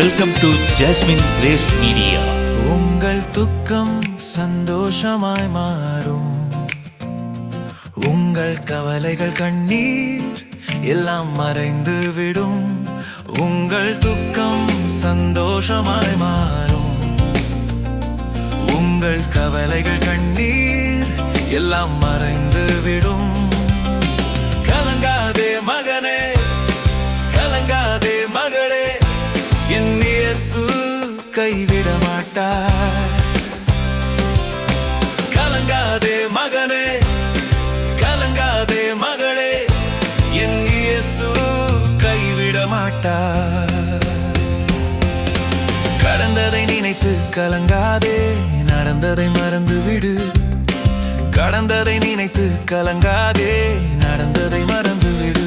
Welcome to Jasmine Grace media உங்கள் துக்கம் சந்தோஷமாய் மாறும். உங்கள் கவலைகள் கண்ணீர் எல்லாம் மறைந்து விடும். உங்கள் துக்கம் சந்தோஷமாய் மாறும். உங்கள் கவலைகள் கண்ணீர் எல்லாம் மறைந்து விடும். கைவிட மாட்டார் கலங்காதே மகனே கலங்காதே மகளே என் இயேசு கைவிட மாட்டார் கடந்ததை நினைத்து கலங்காதே நடந்ததை மறந்து விடு கடந்ததை நினைத்து கலங்காதே நடந்ததை மறந்து விடு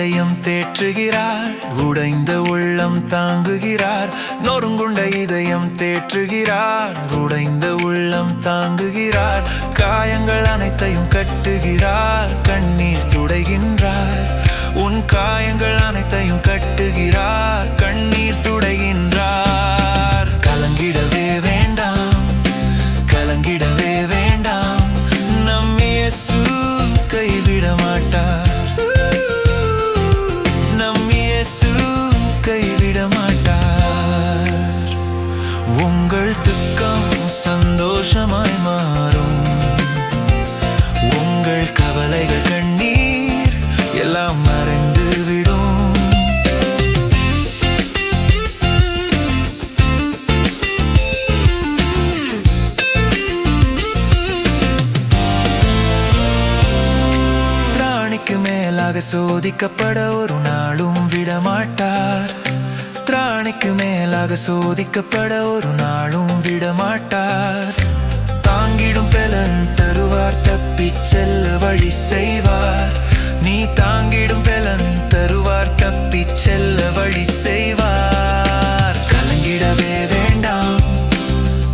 இதயம் தேற்றுகிறார் உடைந்த உள்ளம் தாங்குகிறார். நொறுங்குண்ட இதயம் தேற்றுகிறார் உடைந்த உள்ளம் தாங்குகிறார். காயங்கள் அனைத்தையும் கட்டுகிறார் கண்ணீர் துடைகின்றார். உன் காயங்கள் அனைத்தையும் கட்டுகிறார் உங்கள் சந்தோஷமாய் மாறும். உங்கள் கவலைகள் கண்ணீர் எல்லாம் மறைந்து விடும். திராணிக்கு மேலாக சோதிக்கப்பட ஒரு நாளும் விடமாட்டார். திராணிக்கு மேலாக சோதிக்கப்பட ஒரு நாள் மாட்டார் தாங்கிடும் பலன் தருவார் தப்பி செல்ல வழி செய்வார். நீ தாங்கிடும் பலன் தருவார் தப்பி செல்ல வழி செய்வார். கலங்கிடவே வேண்டாம்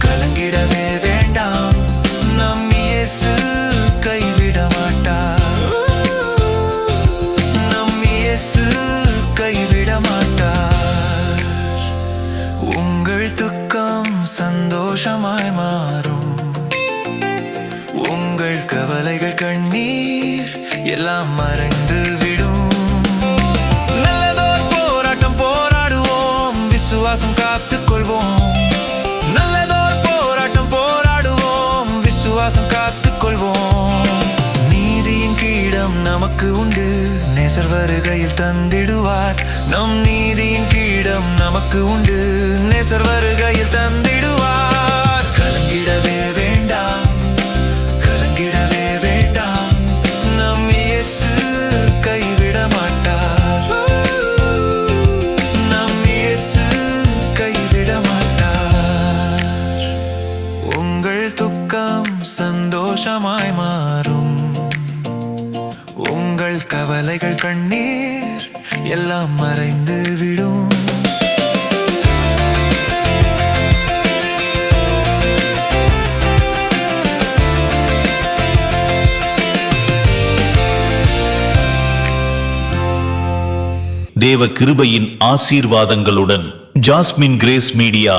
கலங்கிடவே சந்தோஷமாய் மாறும். உங்கள் கவலைகள் கண்ணீர் எல்லாம் மறைந்து விடும். நல்லதோர் போராட்டம் போராடுவோம் விசுவாசம் காத்துக்கொள்வோம் நல்லதோர் போராட்டம் போராடுவோம் விசுவாசம் காத்துக்கொள்வோம் நீதியின் கீடம் நமக்கு உண்டு நேசர் வருகையில் தந்திடுவார். நம் நீதியின் கீடம் நமக்கு உண்டு. உங்கள் கவலைகள் கண்ணீர் எல்லாம் மறைந்து விடும். தேவ கிருபையின் ஆசீர்வாதங்களுடன் ஜாஸ்மின் கிரேஸ் மீடியா